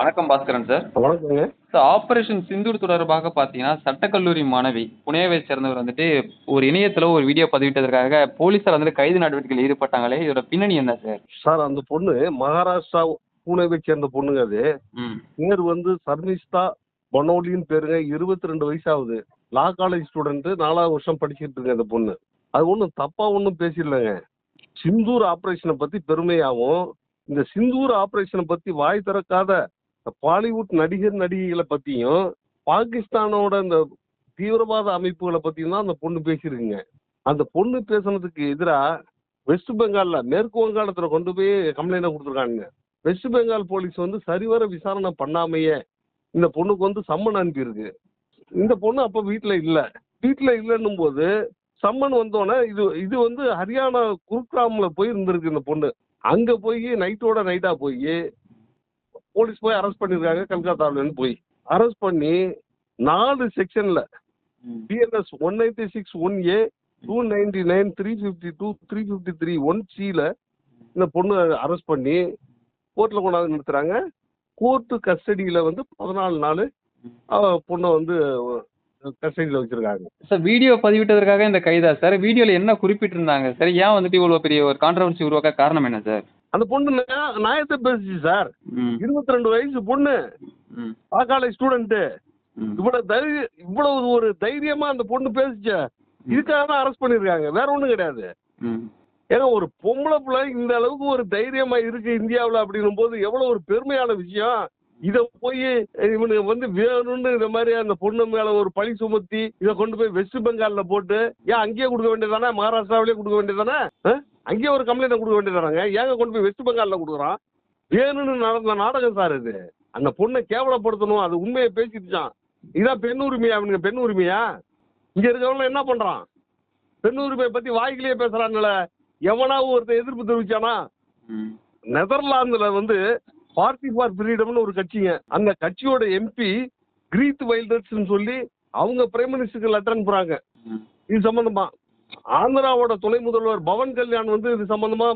வணக்கம் பாஸ்கரன் சார். வணக்கங்க. Sir operation Sindoor தொடர்பாக பார்த்தீங்கன்னா சட்டக்கல்லூரி மாணவி புனேவை சேர்ந்தவர் வந்துட்டு ஒரு இணையத்தில் ஒரு வீடியோ பதிவிட்டதற்காக போலீஸார் வந்துட்டு கைது நடவடிக்கையில் ஈடுபட்டாங்களே இதோட பின்னணி என்ன சார்? சார் அந்த பொண்ணு மகாராஷ்டிரா பூனேவை சேர்ந்த பொண்ணுங்க அது. பேர் வந்து சர்மிஸ்தா பனோலின்னு பேருங்க. இருபத்தி ரெண்டு வயசு ஆகுது லா காலேஜ் ஸ்டூடெண்ட் நாலாவது வருஷம் படிச்சுட்டு இருக்கு அந்த பொண்ணு. அது ஒன்றும் தப்பா ஒன்றும் பேசிடலங்க. சிந்தூர் ஆப்ரேஷனை பத்தி பெருமையாகவும் இந்த சிந்தூர் ஆப்ரேஷனை பத்தி வாய் திறக்காத பாலிவுட் நடிகர் நடிகைகளை பத்தியும் பாகிஸ்தானோட இந்த தீவிரவாத அமைப்புகளை பத்தியும் தான் அந்த பொண்ணு பேசியிருக்குங்க. அந்த பொண்ணு பேசுனதுக்கு எதிராக வெஸ்ட் பெங்கால்ல மேற்கு வங்காளத்துல கொண்டு போய் கம்ப்ளைண்ட் கொடுத்துருக்காங்க வெஸ்ட் பெங்கால் போலீஸ் வந்து சரிவர விசாரணை பண்ணாமையே இந்த பொண்ணுக்கு வந்து சம்மன் அனுப்பியிருக்கு. இந்த பொண்ணு அப்போ வீட்டில் இல்லை. வீட்டில் இல்லைன்னும் போது சம்மன் வந்தோடனே இது இது வந்து ஹரியானா குருக்ராமில் போய் இருந்திருக்கு இந்த பொண்ணு. அங்கே போய் நைட்டோட நைட்டாக போய் போலீஸ் போய் அரெஸ்ட் பண்ணியிருக்காங்க கல்கத்தாவிலேருந்து போய். அரெஸ்ட் பண்ணி நாலு செக்ஷனில் BNS one ninety six one A two ninety nine three fifty two three fifty three one சியில் இந்த பொண்ணு அரெஸ்ட் பண்ணி கோர்ட்டில் கொண்டாந்து நிறுத்துறாங்க. கோர்ட்டு கஸ்டடியில் வந்து பதினாலு நாள் பொண்ணை வந்து கஸ்டடியில் வச்சுருக்காங்க. சார் வீடியோ பதிவிட்டதற்காக இந்த கைதா. சார் வீடியோவில் என்ன குறிப்பிட்டிருந்தாங்க? சார் ஏன் வந்துட்டு இவ்வளோ பெரிய ஒரு கான்ட்ரவர்சி உருவாக்க காரணம் என்ன சார் அந்த பொண்ணு நியா- நியாயத்தை பேசுச்சு சார். இருபத்தி ரெண்டு வயசு பொண்ணு. ஆ காலேஜ் ஸ்டூடெண்ட்டு இவ்வளவு தைரிய இவ்வளவு ஒரு தைரியமா அந்த பொண்ணு பேசுச்சு. இதுக்காக தான் அரெஸ்ட் பண்ணியிருக்காங்க. வேற ஒன்றும் கிடையாது. ஏன்னா ஒரு பொம்பளை பிள்ளை இந்த அளவுக்கு ஒரு தைரியமா இருக்கு இந்தியாவில் அப்படின்னும் போது எவ்வளவு ஒரு பெருமையான விஷயம். இதை போய் இவனுக்கு வந்து வேணும்னு இந்த மாதிரி அந்த பொண்ணு மேல ஒரு பழி சுமத்தி இதை கொண்டு போய் வெஸ்ட் பெங்கால்ல போட்டு ஏன் அங்கேயே கொடுக்க வேண்டியதானே மகாராஷ்டிராவிலே கொடுக்க வேண்டியதானே? அங்கேயே ஒரு கம்ப்ளைண்ட் கொடுக்க வேண்டியதானாங்க ஏங்க கொண்டு போய் வெஸ்ட் பெங்கால்ல கொடுக்குறான்? வேணும்னு நடந்த நாடகம் சார் இது. அந்த பொண்ணை கேவலப்படுத்தணும் அது உண்மையை பேசிட்டுச்சான் இதான் பெண் உரிமையா அவனுங்க பெண் உரிமையா? இங்க இருக்கவங்க என்ன பண்றான்? பெண் உரிமையை பத்தி வாய்க்கிலேயே பேசுறாங்கல்ல எவனாவும் ஒருத்தன் எதிர்ப்பு தெரிவிச்சானா? நெதர்லாந்துல வந்து பார்ட்டி ஃபார் ஃப்ரீடம்னு ஒரு கட்சிங்க. அந்த கட்சியோட எம்பி கிரீத் வைல்டர்ஸ்னு சொல்லி அவங்க பிரைம் மினிஸ்டருக்கு லெட்டர் அனுப்புறாங்க. இது சம்பந்தமா? ஆந்திராவோட துணை முதல்வர் பவன் கல்யாண் வந்து இது சம்பந்தமா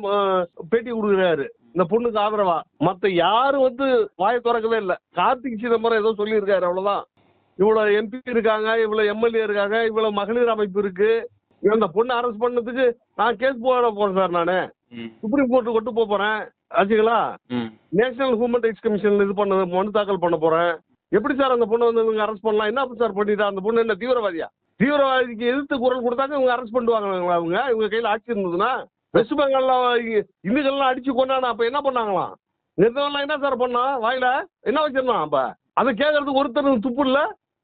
பேட்டி கொடுக்குறாரு. இந்த பொண்ணுக்கு ஆதரவா? மத்த யாரும் வந்து வாயை திறக்கவே இல்லை. கார்த்திக் சிதம்பரம் ஏதோ சொல்லியிருக்காரு அவ்வளவுதான். இவ்வளவு எம்பி இருக்காங்க இவ்வளவு எம்எல்ஏ இருக்காங்க இவ்வளவு மகளிர் அமைப்பு இருக்கு. இந்த பொண்ணு அரெஸ்ட் பண்ணதுக்கு நான் கேஸ் போட போறேன் சார் நான். சுப்ரீம் கோர்ட்டு கொண்டு போறேன். ஆச்சுங்களா? நேஷனல் ஹியூமன் ரைட்ஸ் கமிஷன் இது பண்ண மனு தாக்கல் பண்ண போறேன். எப்படி சார் அந்த பொண்ணை வந்து அரெஸ்ட் பண்ணலாம்? என்ன சார் பண்ணிட்டா? அந்த பொண்ணு என்ன தீவிரவாதியா? தீவிரவாதிக்கு எதிர்த்து குரல் கொடுத்தாக்க இவங்க அரெஸ்ட் பண்ணுவாங்களா அவங்க இவங்க கையில் ஆட்சி இருந்ததுன்னா வெஸ்ட் பெங்கால்ல இந்துக்கள்லாம் அடிச்சு கொண்டானா அப்ப என்ன பண்ணாங்களாம்? நிறுத்தவெல்லாம் என்ன சார் பண்ணா? வாயில என்ன வச்சிருந்தான் அப்ப? அதை கேட்கறதுக்கு ஒருத்தர் துப்பு இல்ல?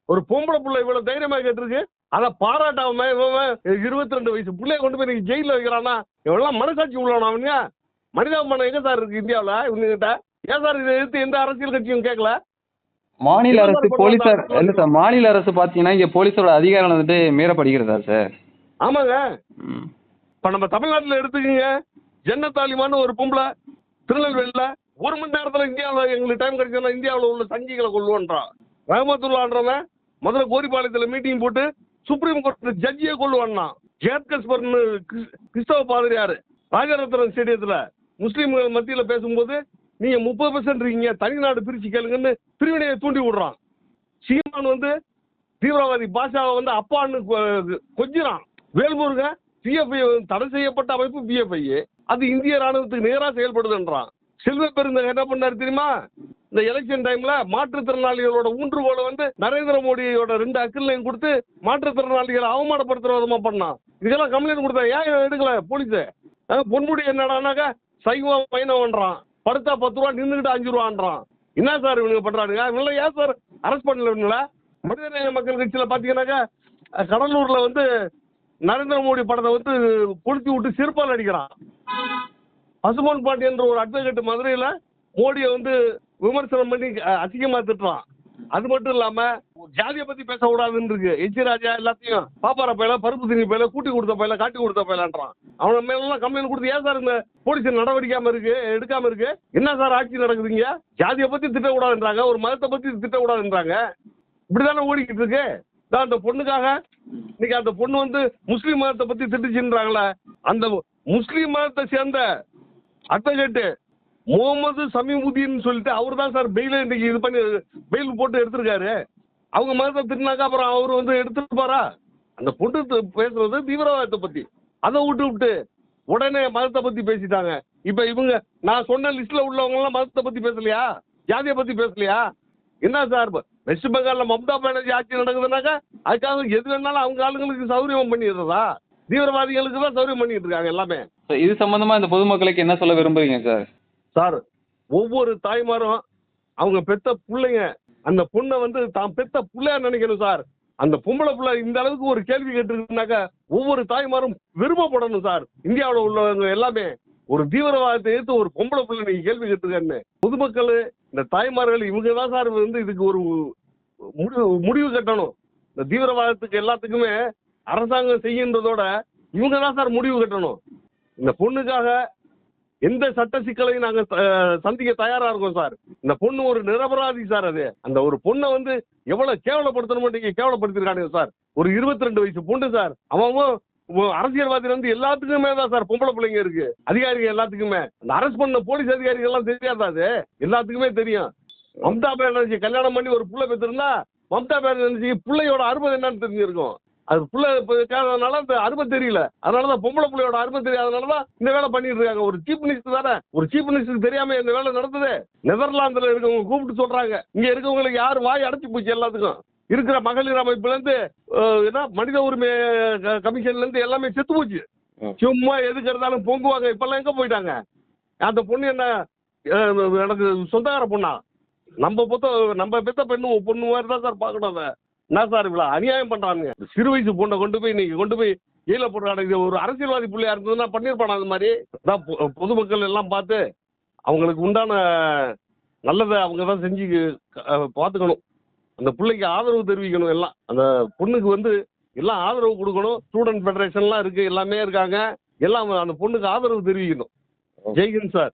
ஒரு பொம்பளை பிள்ளை இவ்வளவு தைரியமா கேட்டிருக்கு. அதை பாராட்டாம இவன் இருபத்தி ரெண்டு வயசு பிள்ளைய கொண்டு போய் நீங்க ஜெயில வைக்கிறானா இவெல்லாம் மனசாட்சி உள்ளவனா அவனுங்க? மனிதாபிமானம் எங்க சார் இருக்கு இந்தியாவில்? இவங்க கிட்ட ஏன் சார் இதை எதிர்த்து எந்த அரசியல் கட்சியும் கேட்கல? மாநில அரசு பண்ணுவாங்க? இல்லை சார் மாநில அரசு பார்த்தீங்கன்னா இங்கே போலீஸோட அதிகாரம் வந்துட்டு மீறப்படுகிறதா சார். ஆமாங்க. இப்ப நம்ம தமிழ்நாட்டுல எடுத்துக்கங்க. ஜன்னத்தாலிமான்னு ஒரு பொம்பளை திருநெல்வேலியில ஒரு மணி நேரத்துல இந்தியாவில் எங்களுக்கு டைம் கிடைச்சா இந்தியாவில் உள்ள சங்கிகளை கொள்ளுவன்றான் ரஹமத்துல்லான்றவன் முதல்ல கோரிப்பாளையத்துல மீட்டிங் போட்டு சுப்ரீம் கோர்ட் ஜட்ஜியே கொள்ளுவான்னா ஜேத்கஸ்பர்னு கிறிஸ்- கிறிஸ்தவ பாதிரியாரு ராஜரத்னம் ஸ்டேடியத்துல முஸ்லீம்கள் மத்தியில பேசும்போது நீங்க முப்பது பர்சன்ட் இருக்கீங்க தனிநாடு பிரிச்சு கேளுங்கன்னு பிரிவினையை தூண்டி விடுறான். சீமான் வந்து தீவிரவாதி பாஷாவை வந்து அப்பான்னு கொஞ்சிறான். வேல்முருக பிஎஃப்ஐ தடை செய்யப்பட்ட அமைப்பு பிஎஃப்ஐ அது இந்திய ராணுவத்துக்கு நேராக செயல்படுதுன்றான். செல்வ பெருந்தக என்ன பண்ணாரு தெரியுமா? இந்த எலெக்ஷன் டைம்ல மாற்றுத்திறனாளிகளோட ஊன்றுகோலை வந்து நரேந்திர மோடியோட ரெண்டு அக்கல்லையும் கொடுத்து மாற்றுத்திறனாளிகளை அவமானப்படுத்துற விதமா பண்ணான். இதெல்லாம் கம்ப்ளைண்ட் கொடுத்தா ஏன் எடுக்கல போலீஸ்? பொன்முடி என்னடானாக்கா சைவம் வைணவன்றான். படுத்தா பத்து ரூபா நின்றுக்கிட்டு அஞ்சு ரூபான்றான். என்ன சார் இவனுங்க பண்றானுங்க? இவங்கள ஏன் சார் அரெஸ்ட் பண்ணல இவங்கள மனிதநேய மக்கள் கட்சியில பாத்தீங்கன்னாக்கா கடலூரில் கடலூர்ல வந்து நரேந்திர மோடி படத்தை வந்து கொளுத்தி விட்டு சிறுப்பால் அடிக்கிறான். பசுமன் பாண்டி என்ற ஒரு அட்வொகேட் மதுரையில மோடியை வந்து விமர்சனம் பண்ணி அஹ், அசிங்கமா திட்டுறான் அது மட்டும் இல்லாம ஜாதியை பத்தி பேசக்கூடாதுன்னு இருக்கு. எச்சி ராஜா எல்லாத்தையும் பாப்பார பையில பருப்பு திணி பயில கூட்டி கொடுத்த பயில காட்டி கொடுத்த பயிலான்றான். அவன மேலாம் கம்ப்ளைண்ட் கொடுத்து ஏன் சார் இந்த போலீஸ் நடவடிக்காம இருக்கு? எடுக்காம இருக்கு? என்ன சார் ஆட்சி நடக்குதுங்க? ஜாதியை பத்தி திட்டக்கூடாதுன்றாங்க. ஒரு மதத்தை பத்தி திட்டக்கூடாதுன்றாங்க. இப்படிதானே ஓடிக்கிட்டு இருக்கு. தான் அந்த பொண்ணுக்காக. இன்னைக்கு அந்த பொண்ணு வந்து முஸ்லீம் மதத்தை பத்தி திட்டுச்சுன்றாங்களே அந்த முஸ்லீம் மதத்தை சேர்ந்த அட்வொகேட்டு முகமது சமீமுதீன் சொல்லிட்டு அவர் தான் சார் பெயில இன்னைக்கு இது பண்ணி பெயில் போட்டு எடுத்திருக்காரு. அவங்க மதத்தை திட்டினாக்கா அப்புறம் அவர் வந்து எடுத்துருப்பாரா அந்த பொண்ணு பேசுறது தீவிரவாதத்தை பத்தி. அதை விட்டு விட்டு உடனே மதத்தை பத்தி பேசிட்டாங்க. இப்ப இவங்க நான் சொன்ன லிஸ்ட்ல உள்ளவங்க எல்லாம் மதத்தை பத்தி பேசலையா? ஜாதியை பத்தி பேசலையா? என்ன சார் வெஸ்ட் பெங்கால்ல மம்தா பானர்ஜி ஆட்சி நடக்குதுன்னாக்கா அதுக்காக எது வேணாலும் அவங்க ஆளுங்களுக்கு சௌகரியம் பண்ணிடுறதா? தீவிரவாதிகளுக்கு தான் சௌகரியம் பண்ணிட்டு இருக்காங்க எல்லாமே. இது சம்பந்தமா இந்த பொதுமக்களுக்கு என்ன சொல்ல விரும்புறீங்க சார்? சார் ஒவ்வொரு தாய்மாரும் அவங்க பெத்த பிள்ளைங்க அந்த பொண்ணை வந்து தான் பெத்த பிள்ளையா நினைக்கணும் சார். அந்த பொம்பளை பிள்ளை இந்த அளவுக்கு ஒரு கேள்வி கேட்டுருக்குனாக்கா ஒவ்வொரு தாய்மாரும் விரும்பப்படணும் சார். இந்தியாவில் உள்ளவங்க எல்லாமே ஒரு தீவிரவாதத்தை எடுத்து ஒரு பொம்பளை பிள்ளை நீங்க கேள்வி கேட்டுருக்கன்னு. பொதுமக்கள் இந்த தாய்மார்கள் இவங்க தான் சார் வந்து இதுக்கு ஒரு முடிவு முடிவு கட்டணும். இந்த தீவிரவாதத்துக்கு எல்லாத்துக்குமே அரசாங்கம் செய்யுன்றதோட இவங்க தான் சார் முடிவு கட்டணும். இந்த பொண்ணுக்காக எந்த சட்ட சிக்கலையும் நாங்க சந்திக்க தயாரா இருக்கோம் சார்? இந்த பொண்ணு ஒரு நிரபராதி சார் அது. அந்த ஒரு பொண்ணை வந்து எவ்வளவு கேவலப்படுத்தணும் நீங்க கேவலப்படுத்திருக்கானுங்க சார். ஒரு இருபத்தி ரெண்டு வயசு பொண்ணு சார். அவன் அவன் அரசியல்வாதி வந்து எல்லாத்துக்குமே தான் சார் பொம்பளை பிள்ளைங்க இருக்கு. அதிகாரிகள் எல்லாத்துக்குமே. அந்த அரசு பண்ண போலீஸ் அதிகாரிகள் எல்லாம் தெரியாதா அது? எல்லாத்துக்குமே தெரியும். மம்தா பானர்ஜி கல்யாணம் பண்ணி ஒரு புள்ள பெற்றிருந்தா மம்தா பானர்ஜி பிள்ளையோட அறுபது என்னன்னு தெரிஞ்சிருக்கும். அது புள்ள இருக்காதனால அந்த அருமை தெரியல. அதனால தான் பொம்பளை பிள்ளையோட அருமை தெரியாதனால தான் இந்த வேலை பண்ணிட்டு இருக்காங்க. ஒரு சீஃப் மினிஸ்டர் தானே. ஒரு சீஃப் மினிஸ்டருக்கு தெரியாம இந்த வேலை நடந்தது. நெதர்லாந்துல இருக்கவங்க கூப்பிட்டு சொல்றாங்க. இங்க இருக்கவங்களுக்கு யார் வாய் அடைச்சு போச்சு எல்லாத்துக்கும். இருக்கிற மகளிர் அமைப்புல இருந்து அஹ், என்ன மனித உரிமை க- கமிஷன்ல இருந்து எல்லாமே செத்து போச்சு. சும்மா எதுக்கு இருந்தாலும் பொங்குவாங்க. இப்பெல்லாம் எங்க போயிட்டாங்க? அந்த பொண்ணு என்ன எனக்கு சொந்தக்கார பொண்ணா? நம்ம பொத்த நம்ம பெத்த பெண்ணு பொண்ணு மாதிரி தான் சார் பார்க்கணும் அதை. என்ன சார் இவ்வளோ அநியாயம் பண்றானுங்க? சிறு வயசு பொண்ணை கொண்டு போய் இன்னைக்கு கொண்டு போய் கீழே போடுறாங்க இது ஒரு அரசியல்வாதி பிள்ளையா இருந்ததுன்னா பண்ணியிருப்பானா அது மாதிரி? அதான் பொதுமக்கள் எல்லாம் பார்த்து அவங்களுக்கு உண்டான நல்லதை அவங்க தான் செஞ்சு பார்த்துக்கணும். அந்த பிள்ளைக்கு ஆதரவு தெரிவிக்கணும் எல்லாம். அந்த பொண்ணுக்கு வந்து எல்லாம் ஆதரவு கொடுக்கணும். ஸ்டூடெண்ட் ஃபெடரேஷன்லாம் இருக்கு எல்லாமே இருக்காங்க. எல்லாம் அந்த பொண்ணுக்கு ஆதரவு தெரிவிக்கணும். ஜெய்ஹிந்த் சார்.